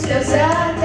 зв'язати.